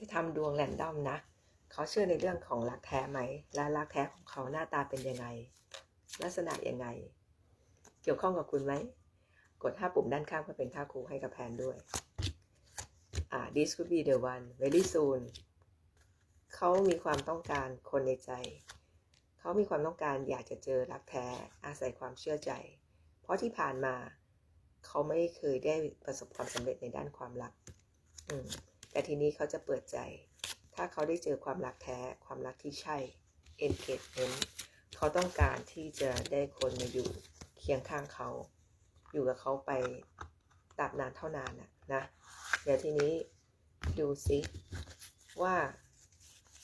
จะทำดวงแรนดอมนะเขาเชื่อในเรื่องของรักแท้ไหม และรักแท้ของเขาหน้าตาเป็นยังไง ลักษณะยังไง เกี่ยวข้องกับคุณไหม กด 5 ปุ่มด้านข้างเพื่อเป็นค่าครูให้กับแพนด้วย อ่า this could be the one very soon เขามีความต้องการคนในใจ เขามีความต้องการอยากจะเจอรักแท้อาศัยความเชื่อใจ เพราะที่ผ่านมา เขาไม่เคยได้ประสบความสำเร็จในด้านความรัก อืม แต่ทีนี้เขาจะเปิดใจ ถ้าเขาได้เจอความรักแท้ ความรักที่ใช่ engagement เขาต้องการที่จะได้คนมาอยู่เคียงข้างเขา อยู่กับเขาไปตราบนานเท่านานน่ะนะ เดี๋ยวทีนี้ดูซิว่า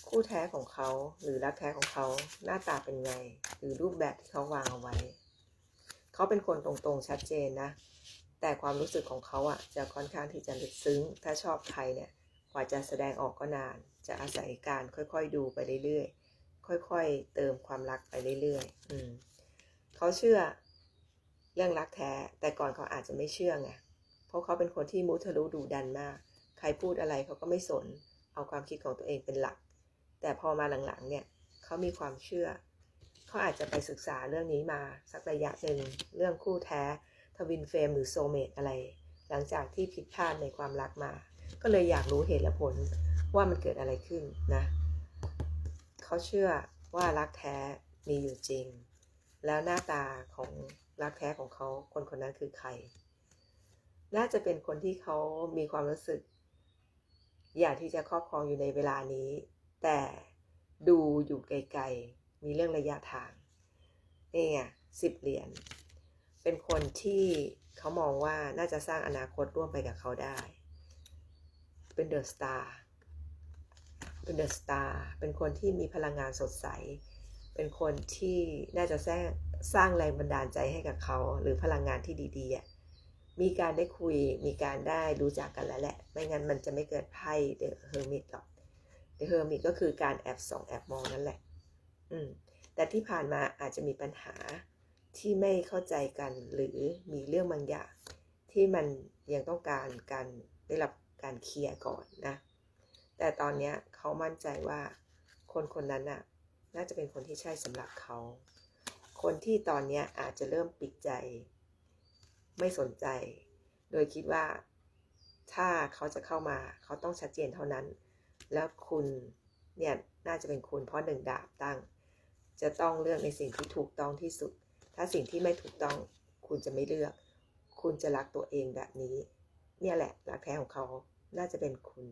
คู่แท้ของเขาหรือรักแท้ของเขาหน้าตาเป็นไง หรือรูปแบบที่เขาวางเอาไว้ เขาเป็นคนตรงๆชัดเจนนะ แต่ความรู้สึกของเขาอะจะค่อนข้างที่จะลึกซึ้ง ถ้าชอบใครเนี่ย กว่าจะแสดงออกก็นาน จะอาศัยการค่อยๆดูไปเรื่อยๆ ค่อยๆ เติมความรักไปเรื่อยๆ อืมเขาเชื่อเรื่องรักแท้ แต่ก่อนเขาอาจจะไม่เชื่อไง เพราะเขาเป็นคนที่มุทะลุดูดันมาก ใครพูดอะไรเขาก็ไม่สน เอาความคิดของตัวเองเป็นหลัก แต่พอมาหลังๆ เนี่ย เขามีความเชื่อ เขาอาจจะไปศึกษาเรื่องนี้มาสักระยะหนึ่ง เรื่องคู่แท้ ทวินเฟรมหรือโซเมตอะไร หลังจากที่ผิดพลาดในความรักมา ก็เลยอยากรู้เหตุและผลว่ามันเกิดอะไรขึ้นนะ เขาเชื่อว่ารักแท้มีอยู่จริง แล้วหน้าตาของรักแท้ของเขาคนคนนั้นคือใคร น่าจะเป็นคนที่เขามีความรู้สึก อยากที่จะครอบครองอยู่ในเวลานี้ แต่ดูอยู่ไกลๆ มีเรื่องระยะทาง นี่ไงสิบเหรียญ เป็นคนที่เขามองว่าน่าจะสร้างอนาคตร่วมไปกับเขาได้ เป็นเดอะสตาร์เป็นเดอะสตาร์เป็นคนที่มีพลังงานสดใส เป็นคนที่น่าจะสร้างสร้างแรงบันดาลใจให้กับเขา หรือพลังงานที่ดีๆมีการได้คุยมีการได้รู้จักกันแล้วแหละ ไม่งั้นมันจะไม่เกิดไพ่เดอะเฮอร์มิตหรอกเดอะเฮอร์มิตก็คือการแอบส่องแอบมองนั่นแหละ อืมแต่ที่ผ่านมาอาจจะมีปัญหาที่ไม่เข้าใจกันหรือมีเรื่องบางอย่างที่มันยังต้องการการได้รับ การเคลียร์ก่อนนะ แต่ตอนนี้เขามั่นใจว่าคนคนนั้นน่ะน่าจะเป็นคนที่ใช่สำหรับเขา คนที่ตอนนี้อาจจะเริ่มปิดใจ ไม่สนใจ โดยคิดว่าถ้าเขาจะเข้ามาเขาต้องชัดเจนเท่านั้น แล้วคุณเนี่ยน่าจะเป็นคุณเพราะหนึ่งดาบตั้ง จะต้องเลือกในสิ่งที่ถูกต้องที่สุด ถ้าสิ่งที่ไม่ถูกต้องคุณจะไม่เลือก คุณจะรักตัวเองแบบนี้ เนี่ยแหละรักแท้ของเขา น่าจะเป็นคุณ